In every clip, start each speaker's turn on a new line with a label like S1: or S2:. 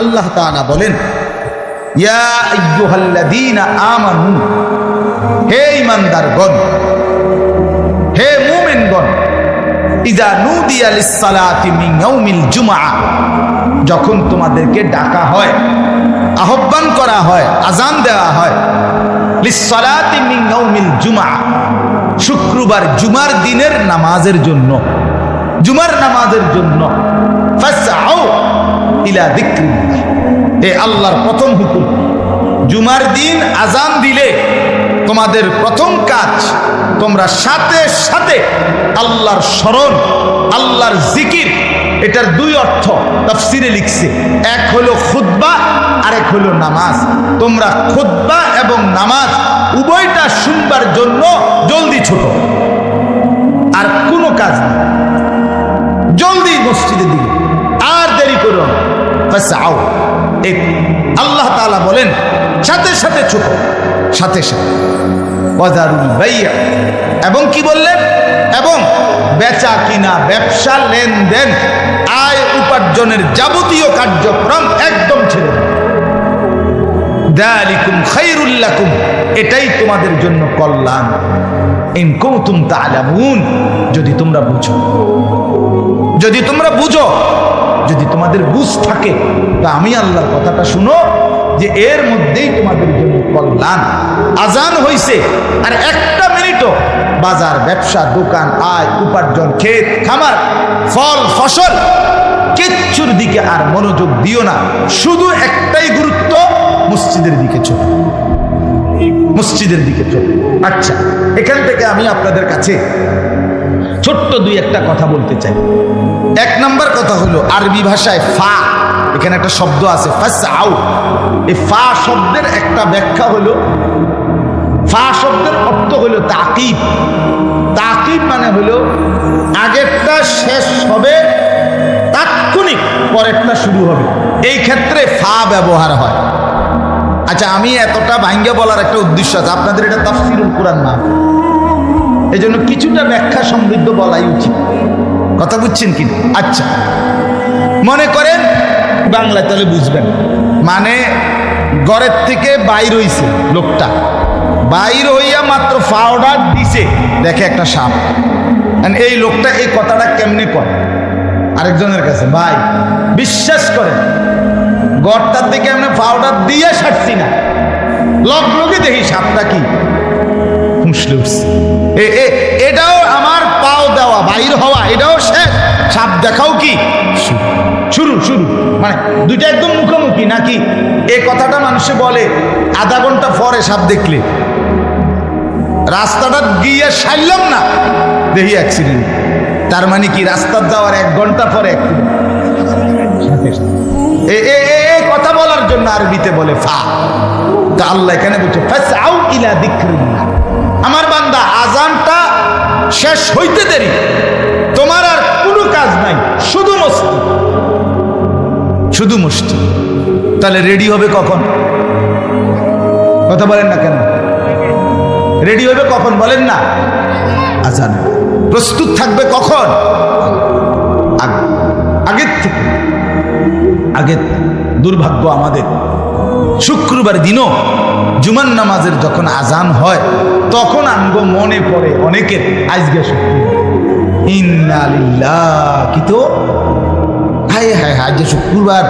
S1: আল্লাহ তাআলা বলেন আমানু, হে ঈমানদারগণ, হে মুমিনগণ মিন জুমআ, যখন তোমাদেরকে ডাকা হয়, আহ্বান করা হয় আজান দেওয়া হয়, লিস-সালাতি শুক্রবার জুমার দিনের নামাজের জন্য, জুমার নামাজের জন্য ইলা এ আল্লাহর প্রথম হুকুম, জুমার দিন আজান দিলে তোমাদের প্রথম কাজ, তোমরা সাথে সাথে আল্লাহর স্মরণ, আল্লাহর জিকির, এটার দুই অর্থ তাফসিরে লিখছে। এক হলো খুদ্া আরেক হলো নামাজ। তোমরা খুদ্া এবং নামাজ উভয়টা শুনবার জন্য ফাসআউ। এই আল্লাহ তাআলা বলেন, সাথে সাথে ছোট, সাথে সাথে। এবং কি বললেন? এবং বেচা কিনা ব্যবসা লেনদেন, আয় উপার্জনের যাবতীয় কার্যক্রম একদম ছেড়ে এটাই তোমাদের জন্য কল্যাণ। ইন কুনতুম তাআলামুন। যদি তোমরা বুঝো, যদি তোমরা বুঝো যদি তোমাদের বুঝ থাকে, তা আমি আল্লাহর কথাটা শুনো, যে এর মধ্যেই তোমাদের জন্য কল্যাণ। আজান হইছে, আর একটা মিনিটও বাজার, ব্যবসা, দোকান, আয়, উপার্জন, ক্ষেত, খামার, ফল, ফসল, কিচ্ছুর দিকে আর মনোযোগ দিও না। শুধু একটাই গুরুত্ব, মসজিদের দিকে চলো। মসজিদের দিকে চলো। আচ্ছা এখান থেকে আমি আপনাদের কাছে ছোট্ট দুই একটা কথা বলতে চাই। এক নম্বর কথা হলো আরবি ভাষায় ফা, এখানে একটা শব্দ আছে ফাস এই ফা শব্দের একটা ব্যাখ্যা হলো, ফা শব্দের অর্থ হলো তাকিব। তাকিব মানে হলো আগেরটা শেষ হবে, তাৎক্ষণিক পরেরটা শুরু হবে। এই ক্ষেত্রে ফা ব্যবহার হয়। আচ্ছা আমি এতটা ভাঙ্গে বলার একটা উদ্দেশ্য আছে, আপনাদের এটা তাফসিরুল কোরআন না এই জন্য কিছুটা ব্যাখ্যা সমৃদ্ধ বলাই উচিত। কথা বুঝছেন কি? আচ্ছা। মনে করেন, বাংলায় তাহলে বুঝবেন। মানে ঘরের থেকে বাইর হইছে লোকটা। বাইর হইয়া মাত্র পাউডার দিছে। দেখে একটা সাপ। এই লোকটা এই কথাটা কেমনে করে? আরেকজনের কাছে, ভাই, বিশ্বাস করেন, গড়টার দিকে আমরা পাউডার দিয়ে ছাড়ছি না। লগ লগে দেখি সাপটা কি? ফুসলে উঠছে। এ- দেখাও কি? শুরু। শুরু। মানে দুইটা একদম মুখোমুখি, নাকি এই কথাটা মানুষে বলে, আধা ঘণ্টা পরে সাপ দেখলে? রাস্তাটা গিয়ে সারলাম না। দেখি অ্যাক্সিডেন্ট তার মানে কি রাস্তার যাওয়ার এক ঘণ্টা পরে এ এ, এ- এ, কথা বলার জন্য আরবিতে বলে ফা। তা আল্লাহ এখানে বলছে আমার বান্দা আজানটা শেষ হইতে দেরি। শুধু মুষ্টি। তাহলে রেডি হবে কখন? কথা বলেন না কেন? রেডি হবে কখন? বলেন না। আজান। প্রস্তুত থাকবে কখন? আগ- আগের থেকে। আগে দুর্ভাগ্য আমাদের। শুক্রবার দিনও জুমান নামাজের যখন আজান হয়, তখন আনগো মনে পড়ে অনেকের। আজকে শুক্রবার। ইন্নালিল্লাহ কি হায় হায়, আজকে শুক্রবার।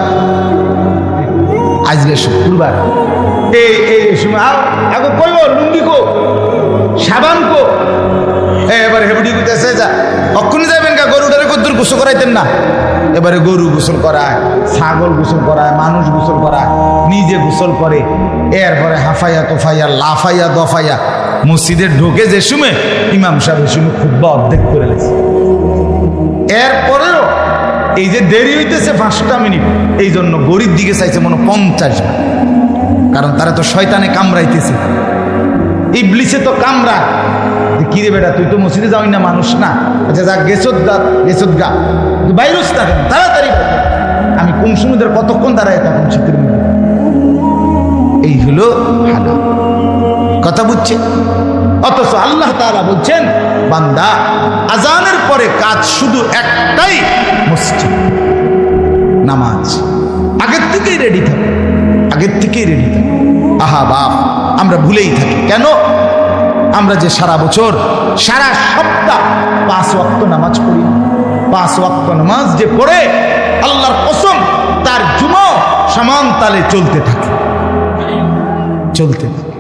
S1: আজকে শুক্রবার। এবার গরু গোসল করায়, ছাগল গোসল করায়, মানুষ গোসল করায়, নিজে গোসল করে, এরপরে হাফাইয়া, তোফাইয়া, লাফাইয়া, দফাইয়া মসজিদের ঢোকে যে সুমে, ইমাম সাহেব খুব অর্ধেক করে লেছে। এরপরেও এই যে দেরি হইতেছে পাঁচটা মিনিট, এই জন্য গরিব দিকে চাইছে মনে পঞ্চাশ। কারণ তারা তো শয়তানে কামড়াইতেছে। ইবলিসে তো কামড়া। যে কিরে বেটা, তুই তো মসজিদে যাওয়াই না মানুষ না? আচ্ছা যা গেছত গা গেছত গা। তুই বাইরস তাড়াতাড়ি আমি কোন সমুদ্রের কতক্ষণ দাঁড়ায় তখন শীতের মধ্যে? এই হলো হালা কথা বুঝছে? অথচ আল্লাহ তাআলা বলছেন বান্দা, আজানের পরে কাজ শুধু একটাই, মসজিদ, নামাজ। আগের থেকেই রেডি থাকো, আগের থেকেই রেডি থাকো। আহা বাপ, আমরা ভুলেই থাকি। কেন? আমরা যে সারা বছর, সারা সপ্তাহ পাঁচ ওয়াক্ত নামাজ পড়ি পাঁচ ওয়াক্ত নামাজ যে পড়ে, আল্লাহর কসম, তার জুমো সমান তালে চলতে থাকে। চলতে থাকে।